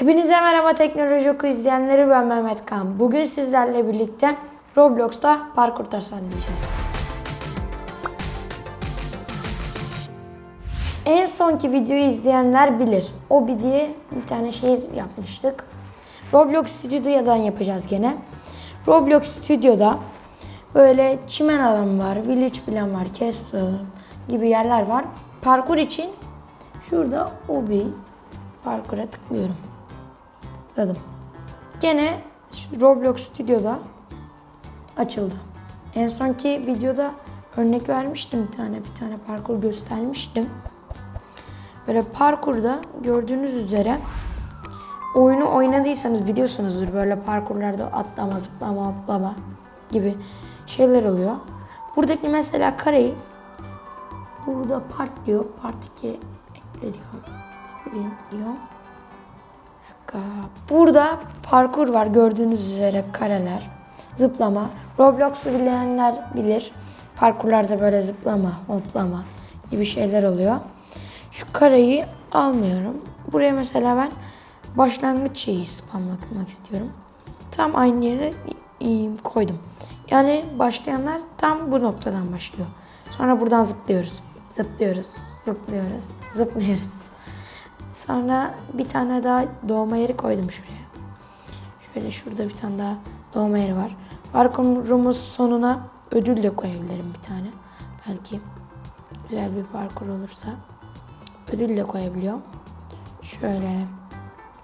Hepinize merhaba teknoloji oku izleyenleri ben Mehmet Kan. Bugün sizlerle birlikte Roblox'ta parkur tasarlayacağız. En sonki videoyu izleyenler bilir. Obi diye bir tane şehir yapmıştık. Roblox Studio'dan yapacağız gene. Roblox Studio'da böyle çimen alan var, village falan var, castle gibi yerler var. Parkur için şurada Obi parkura tıklıyorum. Tıkladım. Gene Roblox Studio'da açıldı. En sonki videoda örnek vermiştim bir tane bir tane parkur göstermiştim. Böyle parkurda gördüğünüz üzere oyunu oynadıysanız biliyorsunuzdur böyle parkurlarda atlama, zıplama, hoplama gibi şeyler oluyor. Buradaki mesela kareyi burada part diyor, part 2 ekleniyor. Spring diyor. Dakika. Burada parkur var gördüğünüz üzere kareler. Zıplama. Roblox'u bilenler bilir. Parkurlarda böyle zıplama, hoplama gibi şeyler oluyor. Şu kareyi almıyorum. Buraya mesela ben başlangıç şeyi spamlamak istiyorum. Tam aynı yere koydum. Yani başlayanlar tam bu noktadan başlıyor. Sonra buradan zıplıyoruz. Zıplıyoruz, zıplıyoruz, zıplıyoruz. Sonra bir tane daha doğma yeri koydum şuraya. Şöyle şurada bir tane daha doğma yeri var. Parkurumuz sonuna ödül de koyabilirim bir tane. Belki güzel bir parkur olursa ödül de koyabiliyorum. Şöyle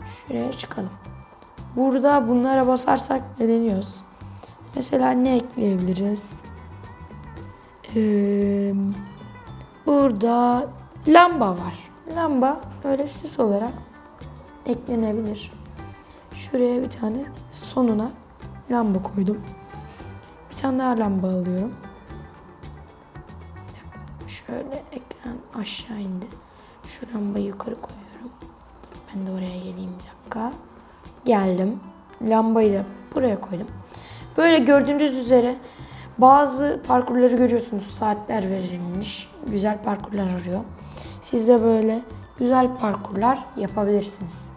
şuraya çıkalım. Burada bunlara basarsak eleniyoruz. Mesela ne ekleyebiliriz? Ee, burada lamba var. Lamba öyle süs olarak eklenebilir. Şuraya bir tane sonuna lamba koydum. Bir tane daha lamba alıyorum. Şöyle ekran aşağı indi. Şu lambayı yukarı koyuyorum. Ben de oraya geleyim bir dakika. Geldim. Lambayı da buraya koydum. Böyle gördüğünüz üzere bazı parkurları görüyorsunuz. Saatler verilmiş. Güzel parkurlar arıyor. Siz de böyle güzel parkurlar yapabilirsiniz.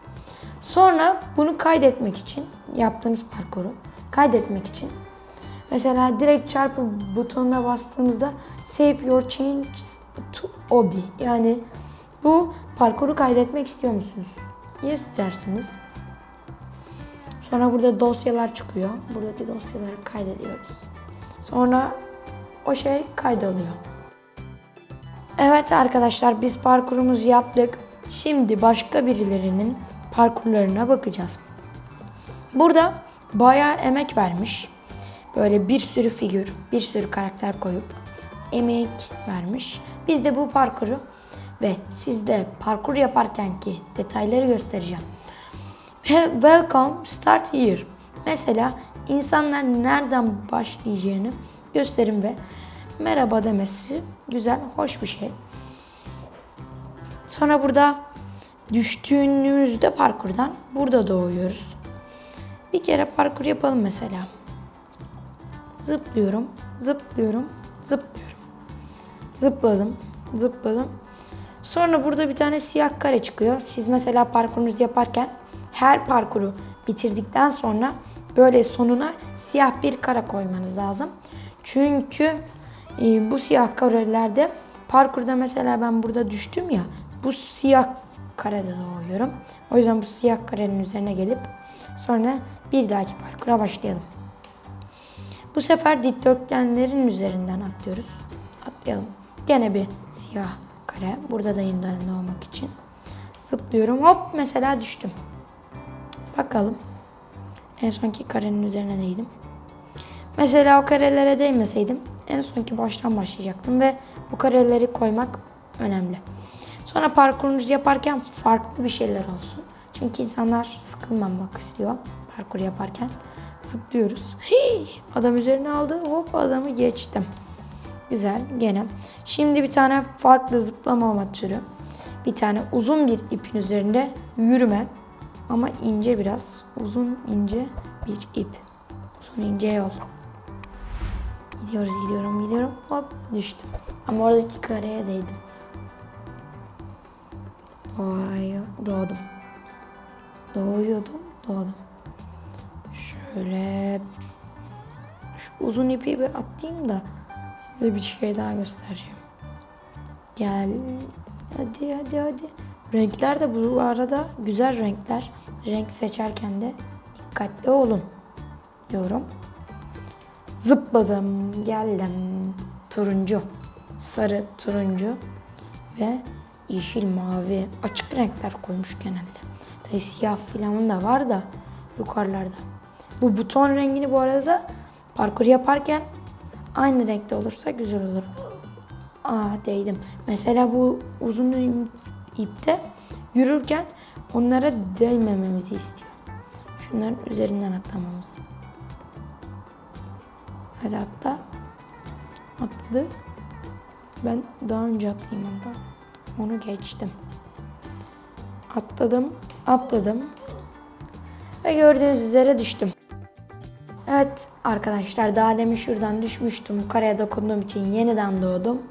Sonra bunu kaydetmek için yaptığınız parkuru kaydetmek için mesela direkt çarpı butonuna bastığımızda save your changes to obi yani bu parkuru kaydetmek istiyor musunuz? Yes dersiniz. Sonra burada dosyalar çıkıyor. Buradaki dosyaları kaydediyoruz. Sonra o şey kaydoluyor. Evet arkadaşlar biz parkurumuzu yaptık. Şimdi başka birilerinin parkurlarına bakacağız. Burada bayağı emek vermiş. Böyle bir sürü figür, bir sürü karakter koyup emek vermiş. Biz de bu parkuru ve sizde parkur yaparken ki detayları göstereceğim. Welcome, start here. Mesela insanlar nereden başlayacağını gösterin ve merhaba demesi güzel, hoş bir şey. Sonra burada düştüğünüzde parkurdan burada doğuyoruz. Bir kere parkur yapalım mesela. Zıplıyorum, zıplıyorum, zıplıyorum. Zıpladım, zıpladım. Sonra burada bir tane siyah kare çıkıyor. Siz mesela parkurunuzu yaparken her parkuru bitirdikten sonra böyle sonuna siyah bir kare koymanız lazım. Çünkü e, bu siyah karelerde parkurda mesela ben burada düştüm ya bu siyah karede doğuyorum. O yüzden bu siyah karenin üzerine gelip sonra bir dahaki parkura başlayalım. Bu sefer dikdörtgenlerin üzerinden atlıyoruz. Atlayalım. Gene bir siyah kare. Burada da yeniden doğmak için. Zıplıyorum. Hop mesela düştüm. Bakalım. En sonki karenin üzerine değdim. Mesela o karelere değmeseydim en sonki baştan başlayacaktım ve bu kareleri koymak önemli. Sonra parkurunuzu yaparken farklı bir şeyler olsun. Çünkü insanlar sıkılmamak istiyor parkur yaparken. Zıplıyoruz. Hii, adam üzerine aldı. Hop adamı geçtim. Güzel gene. Şimdi bir tane farklı zıplama türü. Bir tane uzun bir ipin üzerinde yürüme. Ama ince biraz. Uzun ince bir ip. Uzun ince yol. Gidiyoruz gidiyorum gidiyorum. Hop düştüm. Ama oradaki kareye değdim. Vay doğdum. Doğuyordum, doğdum. Şöyle şu uzun ipi bir atayım da size bir şey daha göstereceğim. Gel. Hadi hadi hadi. Renkler de bu arada güzel renkler. Renk seçerken de dikkatli olun diyorum. Zıpladım, geldim. Turuncu, sarı, turuncu ve yeşil, mavi, açık renkler koymuş genelde. Tabii siyah filan da var da yukarılarda. Bu buton rengini bu arada parkur yaparken aynı renkte olursa güzel olur. Aa değdim. Mesela bu uzun ipte yürürken onlara değmememizi istiyor. Şunların üzerinden atlamamız. Hadi atla. Atladı. Ben daha önce atlayayım ondan. Onu geçtim. Atladım, atladım. Ve gördüğünüz üzere düştüm. Evet arkadaşlar daha demin şuradan düşmüştüm. Karaya dokunduğum için yeniden doğdum.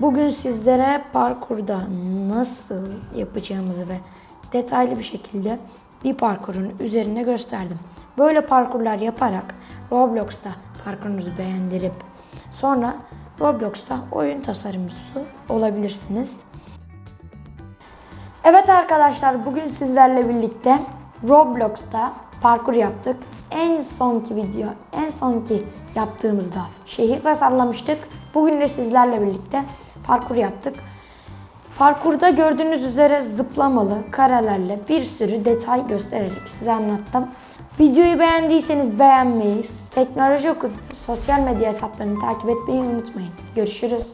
Bugün sizlere parkurda nasıl yapacağımızı ve detaylı bir şekilde bir parkurun üzerine gösterdim. Böyle parkurlar yaparak Roblox'ta parkurunuzu beğendirip sonra Roblox'ta oyun tasarımcısı olabilirsiniz. Evet arkadaşlar bugün sizlerle birlikte Roblox'ta parkur yaptık. En sonki video, en sonki yaptığımızda şehir tasarlamıştık. Bugün de sizlerle birlikte parkur yaptık. Parkurda gördüğünüz üzere zıplamalı karelerle bir sürü detay göstererek size anlattım. Videoyu beğendiyseniz beğenmeyi, Teknoloji Okut sosyal medya hesaplarını takip etmeyi unutmayın. Görüşürüz.